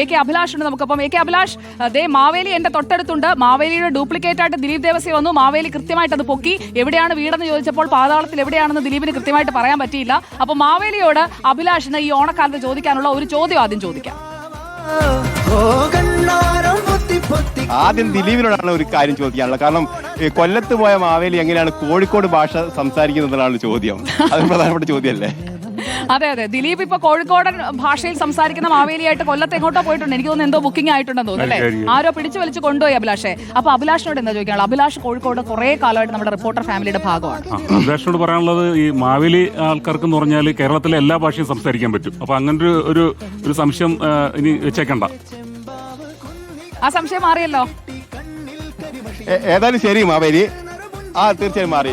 A K Abhilash ഉണ്ട് നമുക്കപ്പം. A K Abhilash ദേ മാവേലി എന്റെ തൊട്ടടുത്തുണ്ട്. മാവേലിയുടെ ഡ്യൂപ്ലിക്കേറ്റ് ആയിട്ട് ദിലീപ് ദേവസി വന്നു. മാവേലി കൃത്യമായിട്ട് അത് പൊക്കി. എവിടെയാണ് വീടെന്ന് ചോദിച്ചപ്പോൾ പാതാളത്തിൽ എവിടെയാണെന്ന് ദിലീപിന് കൃത്യമായിട്ട് പറയാൻ പറ്റിയില്ല. അപ്പൊ മാവേലിയോട് അഭിലാഷിന് ഈ ഓണക്കാലത്ത് ചോദിക്കാനുള്ള ഒരു ചോദ്യം ആദ്യം ചോദിക്കാം. ആദ്യം ദിലീപിനോടാണ് ഒരു കാര്യം ചോദിക്കാനുള്ളത്. കാരണം കൊല്ലത്ത് പോയ മാവേലി എങ്ങനെയാണ് കോഴിക്കോട് ഭാഷ സംസാരിക്കുന്നതാണ് ചോദ്യം. അത് പ്രധാനപ്പെട്ട ചോദ്യമല്ലേ? അതെ അതെ. ദിലീപ് ഇപ്പൊ കോഴിക്കോടൻ ഭാഷയിൽ സംസാരിക്കുന്ന മാവേലിയായിട്ട് കൊല്ലത്ത് എങ്ങോട്ടോ പോയിട്ടുണ്ട്. എനിക്ക് തോന്നുന്നു എന്തോ ബുക്കിംഗ് ആയിട്ടുണ്ടെന്ന് തോന്നുന്നു അല്ലേ? ആരോ പിടിച്ചു വലിച്ചു കൊണ്ടുപോയി അഭിലാഷെ. അപ്പൊ അഭിലാഷിനോട് എന്താ ചോദിക്കാനുള്ള അഭിലാഷ് കോഴിക്കോട് കുറെ കാലമായിട്ട് നമ്മുടെ റിപ്പോർട്ടർ ഫാമിലിയുടെ ഭാഗമാണ്. അഭിലാഷിനോട് പറയാനുള്ളത് ഈ മാവേലി ആൾക്കാർക്ക് എന്ന് പറഞ്ഞാൽ കേരളത്തിലെ എല്ലാ ഭാഷയും സംസാരിക്കാൻ പറ്റും. അപ്പൊ അങ്ങനെ ഒരു ഒരു ഒരു സംശയം ഇനി വെച്ചേക്കണ്ട. ആ സംശയം മാറിയല്ലോ. ഏതായാലും ശരി മാവേലി. ആ തീർച്ചയായും മാറി.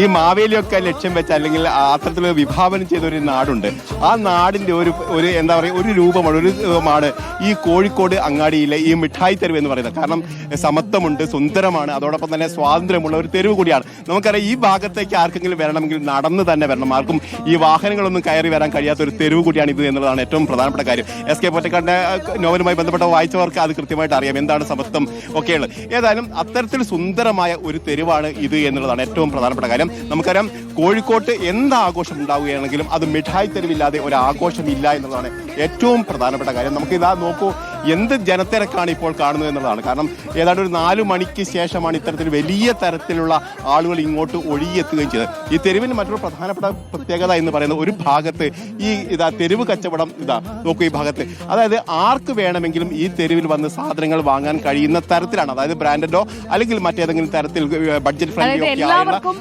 ഈ മാവേലിയൊക്കെ ലക്ഷ്യം വെച്ച അല്ലെങ്കിൽ അത്തരത്തിൽ വിഭാവനം ചെയ്ത ഒരു നാടുണ്ട്. ആ നാടിന്റെ ഒരു ഒരു എന്താ പറയുക ഒരു രൂപമാണ് ഒരു രൂപമാണ് ഈ കോഴിക്കോട് അങ്ങാടിയിലെ ഈ മിഠായി തെരുവ് എന്ന് പറയുന്നത്. കാരണം സമത്വമുണ്ട് സുന്ദരമാണ് അതോടൊപ്പം തന്നെ സ്വാതന്ത്ര്യമുള്ള ഒരു തെരുവ് കൂടിയാണ്. നമുക്കറിയാം ഈ ഭാഗത്തേക്ക് ആർക്കെങ്കിലും വരണമെങ്കിൽ നടന്ന് തന്നെ വരണം. ആർക്കും ഈ വാഹനങ്ങളൊന്നും കയറി വരാൻ കഴിയാത്ത ഒരു തെരുവ് കൂടിയാണ് ഇത് എന്നുള്ളതാണ് ഏറ്റവും പ്രധാനപ്പെട്ട കാര്യം. എസ് കെ പൊറ്റക്കാടിന്റെ നോവലുമായി ബന്ധപ്പെട്ട വായിച്ചവർക്ക് അത് കൃത്യമായിട്ട് അറിയാം. എന്താണ് സമത്വം ഒക്കെയുള്ളത്. ഏതായാലും അത്തരത്തിൽ സുന്ദരമായ ഒരു തെരുവാണ് ഇത് എന്നുള്ളതാണ് ഏറ്റവും പ്രധാനപ്പെട്ട കാര്യം. നമുക്കറിയാം കോഴിക്കോട്ട് എന്ത് ആഘോഷം ഉണ്ടാവുകയാണെങ്കിലും അത് മിഠായി തെരുവില്ലാതെ ഒരു ആഘോഷമില്ല എന്നുള്ളതാണ് ഏറ്റവും പ്രധാനപ്പെട്ട കാര്യം. നമുക്ക് ഇതാ നോക്കൂ എന്ത് ജനത്തിരക്കാണ് ഇപ്പോൾ കാണുന്നത് എന്നുള്ളതാണ്. കാരണം ഏതാണ്ട് ഒരു നാല് മണിക്ക് ശേഷമാണ് ഇത്തരത്തിൽ വലിയ തരത്തിലുള്ള ആളുകൾ ഇങ്ങോട്ട് ഒഴുകിയെത്തുകയും ചെയ്തത്. ഈ തെരുവിന് മറ്റൊരു പ്രധാനപ്പെട്ട പ്രത്യേകത എന്ന് പറയുന്നത് ഒരു ഭാഗത്ത് ഈ ഇതാ തെരുവ് കച്ചവടം ഇതാ നോക്കൂ ഈ ഭാഗത്ത്. അതായത് ആർക്ക് വേണമെങ്കിലും ഈ തെരുവിൽ വന്ന് സാധനങ്ങൾ വാങ്ങാൻ കഴിയുന്ന തരത്തിലാണ്. അതായത് ബ്രാൻഡഡോ അല്ലെങ്കിൽ മറ്റേതെങ്കിലും തരത്തിൽ ബഡ്ജറ്റ് ഫ്രണ്ട്ലി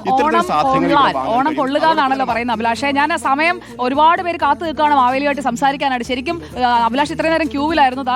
ഇത്തരത്തിൽ സാധനങ്ങൾ പറയുന്നത് അഭിലാഷെ. ഞാൻ ആ സമയം ഒരുപാട് പേര് കാത്തു നിൽക്കുകയാണ് മാവേലിയായിട്ട് സംസാരിക്കാനായിട്ട്. ശരിക്കും അഭിലാഷ് ഇത്രയും നേരം ക്യൂവിലായിരുന്നു ദാ